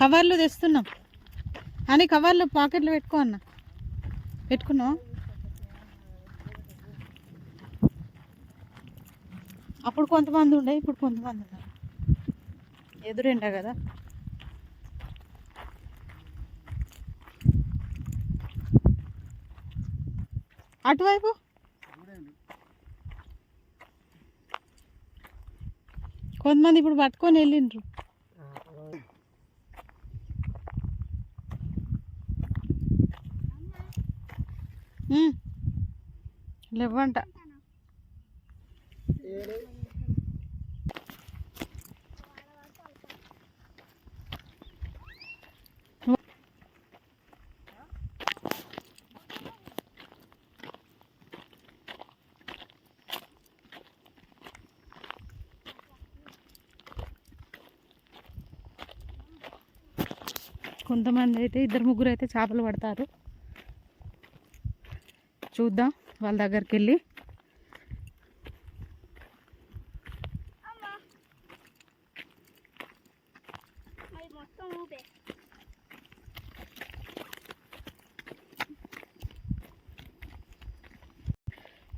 కవర్లు తెస్తున్నాం. అని కవర్లు పాకెట్లు పెట్టుకో అన్న. పెట్టుకున్నాం అప్పుడు కొంతమంది ఉండే ఇప్పుడు కొంతమంది ఉన్నారు. ఎదురెండ కదా. అటువైపు? కొంతమంది ఇప్పుడు పట్టుకొని వెళ్ళిండ్రు. లేవంట. కొంతమంది అయితే ఇద్దరు ముగ్గురు అయితే చేపలు పడతారు. చూద్దాం వాళ్ళ దగ్గరికి వెళ్ళి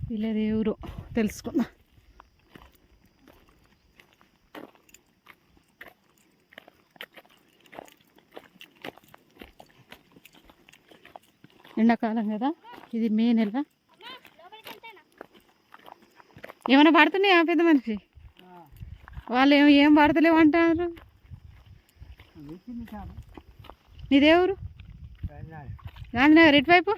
వీళ్ళది ఎవరు తెలుసుకుందాం. ఎండాకాలం కదా? ఇది మే నెల ఏమైనా పడుతున్నాయా పెద్ద మనిషి? వాళ్ళు ఏం ఏం పడతలేవు అంటారు. నీదేవరు గాంధీనగర్ ఇటువైపు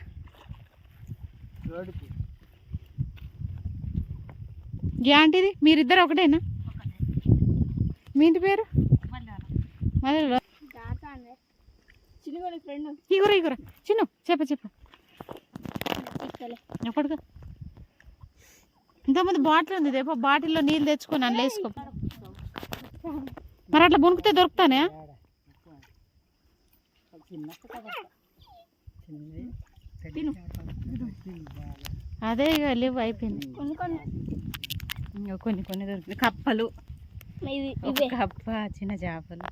ఏంటిది మీరిద్దరు ఒకటేనా? మీ ఇంటి పేరు? మళ్ళీ చిన్న చెప్ప చెప్ప. ఎప్పటికా ఇంతకుముందు బాటిల్ ఉంది రేపు బాటిల్లో నీళ్ళు తెచ్చుకొని అందులో వేసుకో. మరి అట్లా బుణుకుతే దొరుకుతానే? అదే ఇక లేవు అయిపోయింది. కొన్ని కొన్ని. ఇంకా కొన్ని కొన్ని దొరుకుతాయి. కప్పలు. కప్ప చిన్న చేపలు.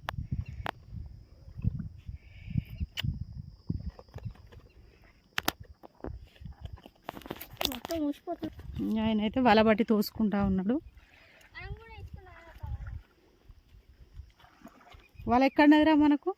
మొత్తం ఊసిపోతుంది ఆయన అయితే వల బట్టి తోసుకుంటా ఉన్నాడు. వాళ్ళు ఎక్కడనదిరా మనకు?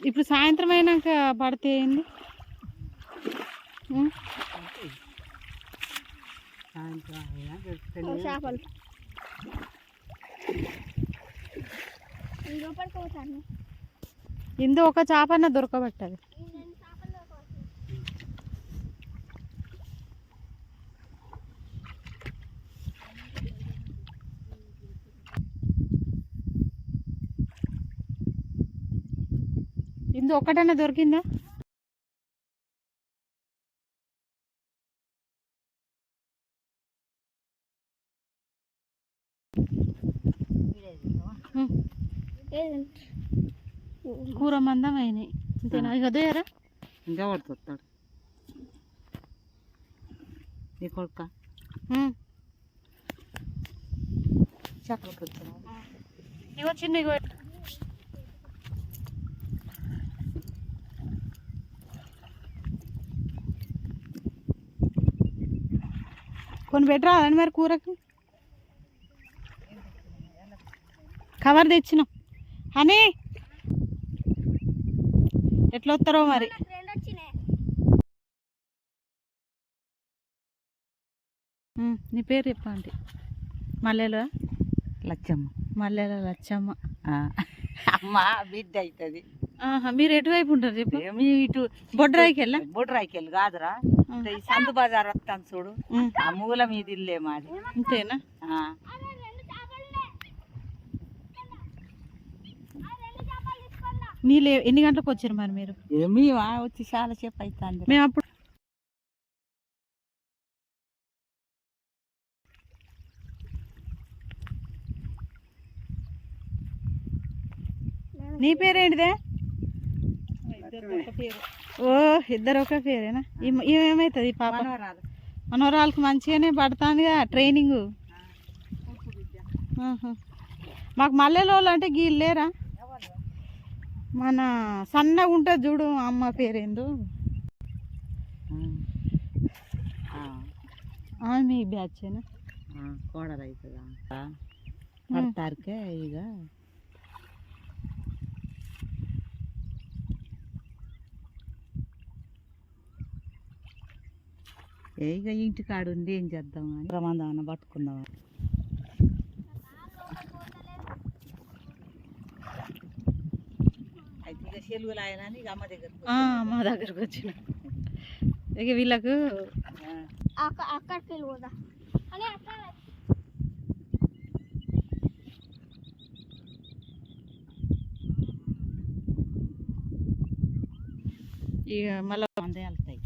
ఇప్పుడు సాయంత్రం అయినాక పడితే ఏంది? చేపలు. ఇందు ఒక చేపన్న దొరకబట్టది. ఇందు ఒక్కటన్నా దొరికిందా? కూర మందం అయినాయి అంతేనా ఇక అదేరా ఇంకా పడుతుంటాడు నీ కొడుక? ఇగో చిన్న ఇగో కొన్ని పెట్టరాదండి మరి కూరకి? కవర్ తెచ్చినాం. అని ఎట్లా వస్తారో మరి నీ పేరు చెప్పండి మల్లెల? లచ్చమ్మ. మల్లెల లచ్చమ్మ. ఆ. అమ్మ బిడ్డ అవుతుంది ఆహా, మీరు ఎటువైపు ఉంటారు చెప్పు? ఏమి? ఇటు బొడ్రాయికి వెళ్ళా బొడ్రాయికెళ్ళి కాదురా. ఇటు ఈ సందు బజార్ వస్తాను చూడు. ఆ మూల మీద ఇల్లే మాది. అంతేనా నీళ్ళు ఎన్ని గంటలకు వచ్చారు మరి మీరు? ఆ వచ్చి చాలా సేపు అవుతుంది మేము అప్పుడు నీ పేరేంటిదే? ఓ ఇద్దరు ఒక పేరేనా? ఏమవుతుంది పాప? మనవరాలు. మనవరాళ్ళకి మంచిగానే పడుతుందిగా ట్రైనింగ్. మాకు మల్లెలోళ్ళు అంటే గీళ్ళు లేరా మన సన్నగా ఉంటుంది చూడు అమ్మ పేరేందు. ఆమె బ్యాచేనా? ఆ, కోడలు అవుతుందా పడతారికే ఇక. ఏ ఇక ఇంటి కాడు ఉండి ఏం చేద్దాం అని. ప్రమాదం పట్టుకుందాం అని. అయితే ఇక సెలవులు ఆయన ఇక అమ్మ దగ్గర ఆ, మా దగ్గరకు వచ్చిన ఇక వీళ్ళకు ఇక మళ్ళీ వందే వెళ్తాయి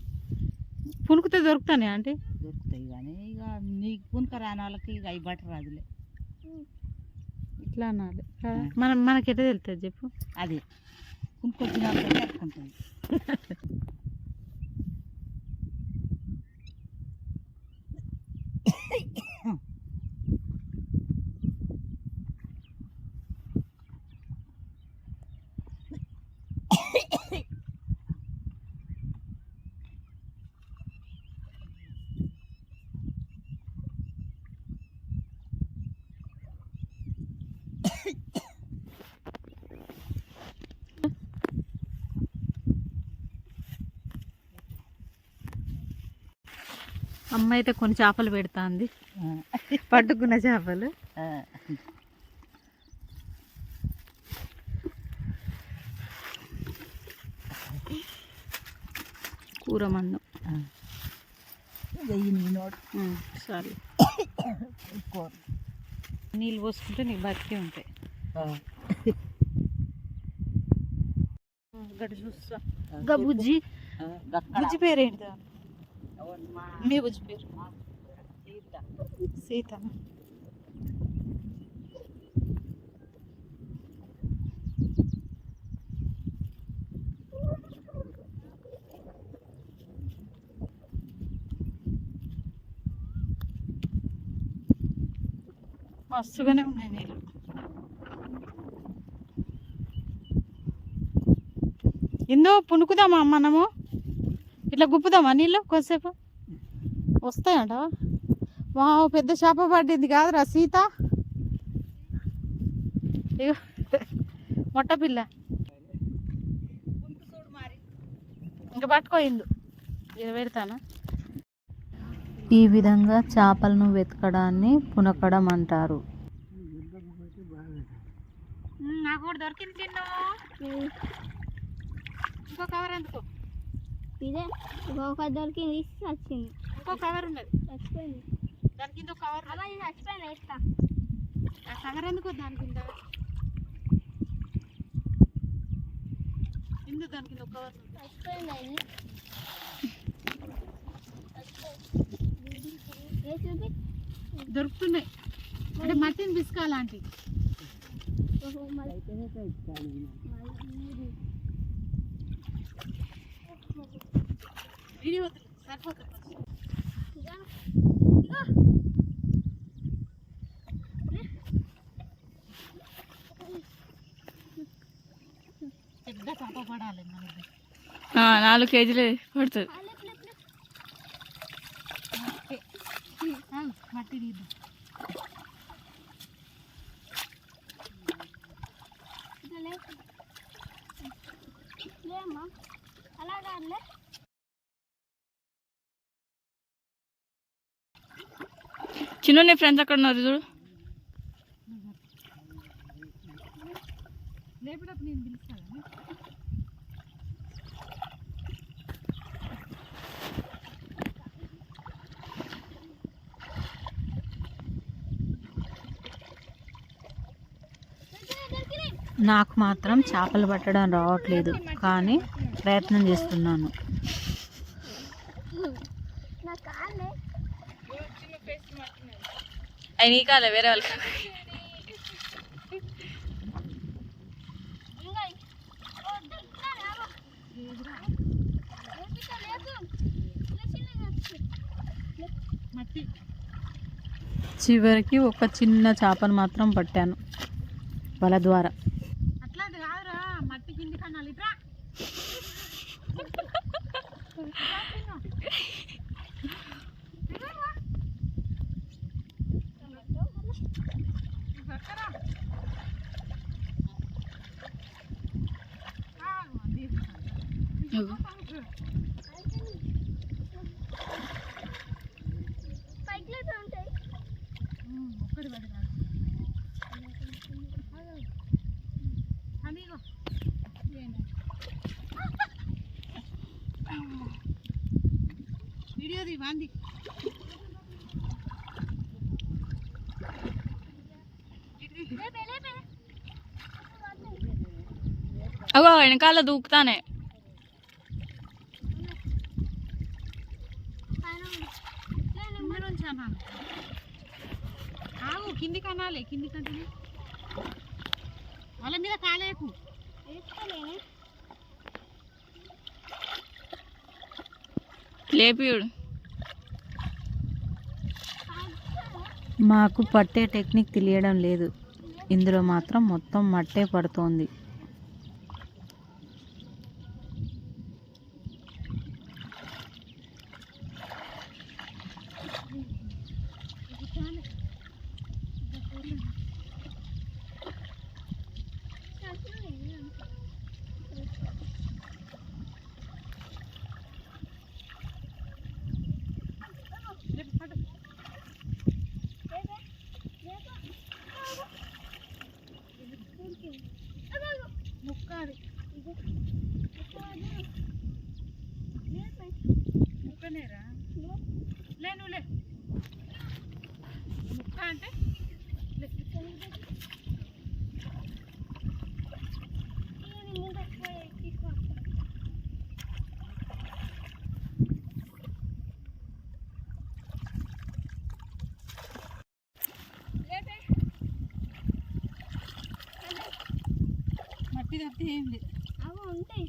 పునుకుతే దొరుకుతానే అంటే దొరుకుతాయి కానీ ఇక నీకు పునక రాని వాళ్ళకి ఇక అవి బట్టర్ రాదులే. ఇట్లా అనాలి? మనం మనకి ఎట్లా తెలుస్తుంది చెప్పు? అది. పునుకొచ్చిన వాళ్ళకి అమ్మ అయితే కొన్ని చేపలు పెడుతుంది. పట్టుకున్న చేపలు. కూర మందం. నోడు సరే. నీళ్ళు పోసుకుంటే నీకు బతికే ఉంటాయి. గడి చూస్తా. ఇంకా బుజ్జి. బుజ్జి పేరేంటి మీ బుజ్జి పేరు? సీత. మస్తుగానే ఉన్నాయి నీళ్ళు. ఎందో పుణుకుదామా మనము ఇట్లా గుప్పుదామా నీళ్ళు కొద్దిసేపు? వస్తాయంటవా? వావ్ పెద్ద చేప పడింది కాదురా సీత. ఇగో మొట్ట పిల్ల. ఇంకా పట్టుకోయిందు ఇక పెడతానా? ఈ విధంగా చేపలను వెతకడాన్ని పునకడం అంటారు నాకు కూడా దొరికింది ఇంకో కవర్ ఎందుకో ఇదే. ఒక దొరికింది వచ్చింది. ఇంకో కవర్ ఉన్నది. చచ్చిపోయింది. కవర్ అమ్మ ఇది చచ్చిపోయింది ఇస్తా ఆ కవర్ ఎందుకో దాని కింద? ఎందుకు దాని కింద ఒక కవర్ ఉంది? చచ్చిపోయింది అది. ఏ చూపి? దొరుకుతున్నాయి. అంటే మట్టిని పిసుకాలాంటి ఓహో, మళ్ళీ వీడియో వద్దులే, సరిపోతుంది. పెద్ద చేప పడాలి మనకి నాలుగు కేజీలే పడుతుంది. మట్టి తీద్దాం. ఇట్లా లే లేమ్మా. అలా చిన్న నీ ఫ్రెండ్స్ అక్కడ ఉన్నారు చూడు. నాకు మాత్రం చేపలు పట్టడం రావట్లేదు కానీ ప్రయత్నం చేస్తున్నాను నా కాళ్ళే అవి నీ కాలే వేరే వాళ్ళకి చివరికి ఒక చిన్న చేపను మాత్రం పట్టాను. వల ద్వారా. ఒక్కడి పడి కాదు అదిగో వీడియోది వాంది లేపే లేపే అగో వెనకాల దూకుతానే కింది కనాలి కింది కంటే వాళ్ళ మీద కాలేకు లేపియుడు. మాకు పట్టే టెక్నిక్ తెలియడం లేదు. ఇందులో మాత్రం మొత్తం మట్టే పడుతోంది. మట్టి తప్పితే ఏం లేదు. అవి ఉంటాయి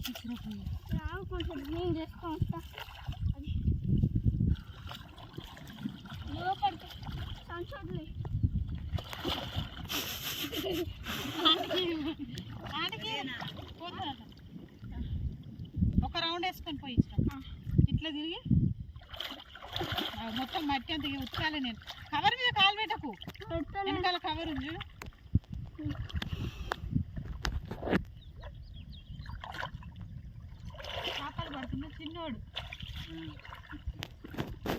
ఇచ్చినప్పుడు రావు కొంచెం క్లీన్ చేసుకొని వస్తా. అది. లోపలికి. సంచోట్లే. ఒక రౌండ్ వేసుకొని పోయి ఇట్లా తిరిగి. మొత్తం మట్టి అంత ఉతకాలి నేను. కవర్ మీద కాలు పెట్టకు. వెనకాల కవర్ ఉంది. చేపలు పడుతున్న చిన్నోడు.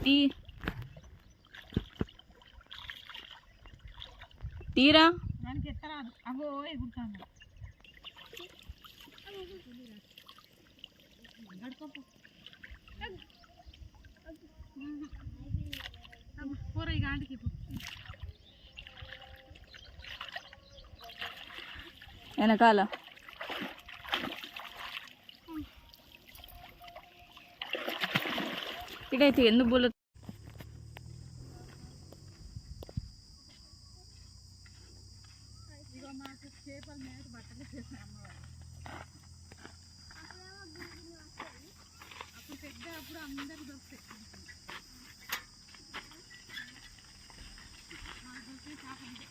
తీ. తీరా? దానికి ఎత్తరాదు. అవో ఎగురుతాను గడుకోపో కూర ఇక ఆంటీకి ఇప్పుడు వెనకాల. ఇటైతే ఎందుకు బుల్ల ఇక మాకు చేపల మేత బట్టలు చేసిన అమ్మవారు అప్పుడు పెద్ద అప్పుడు అందరు దొరుకుతాయి మాకు దొరికే చేపలు ఇదే.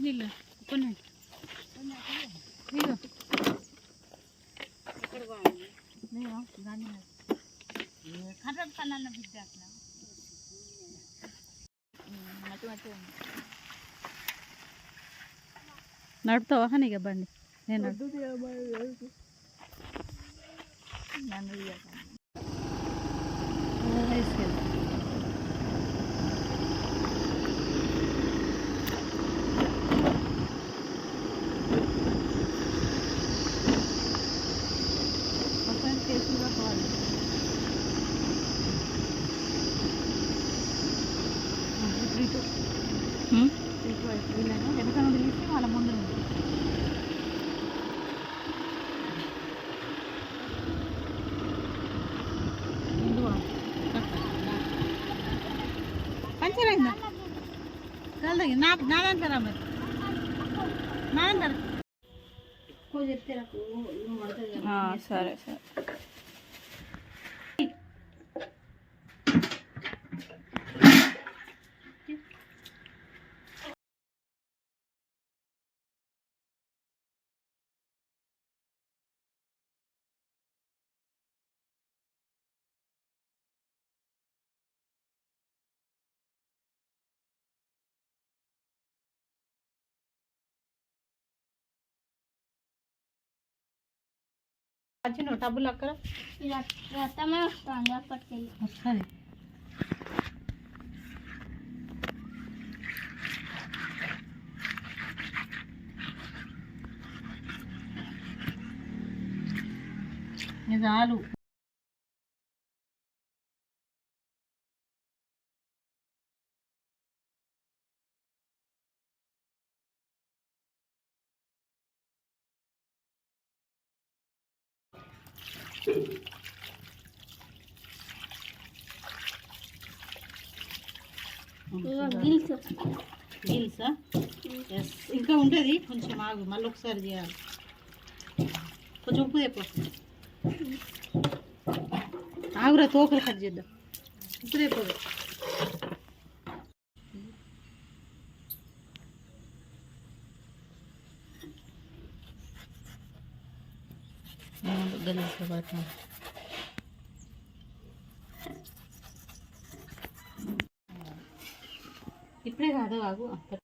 మంచినీళ్ళు కొన్ని ఇదిగో కర్ర పన్నన్న బిడ్డ అట్లా మట్టి మట్టి ఉంది. నడుపుతావా ఇక బండి నేను నడు- కలదగి నా నా దాంట్లో రా మరి. నా దాంట్లో సరే సరే. వచ్చిన టబ్బులు అక్కడ. రథమే వస్తుంది అప్పటికెళ్ళి. వస్తుంది ఇది ఆలు గిల్స్. ఎస్ ఇంకా ఉంటుంది? కొంచెం ఆగు మళ్ళీ ఒకసారి చేయాలి. కొంచెం ఉప్పు తెప్పు. ఆగురా తోకలు కట్ చేద్దాం. ఉప్పు తెప్పు ఇప్పుడే కాదు ఆగు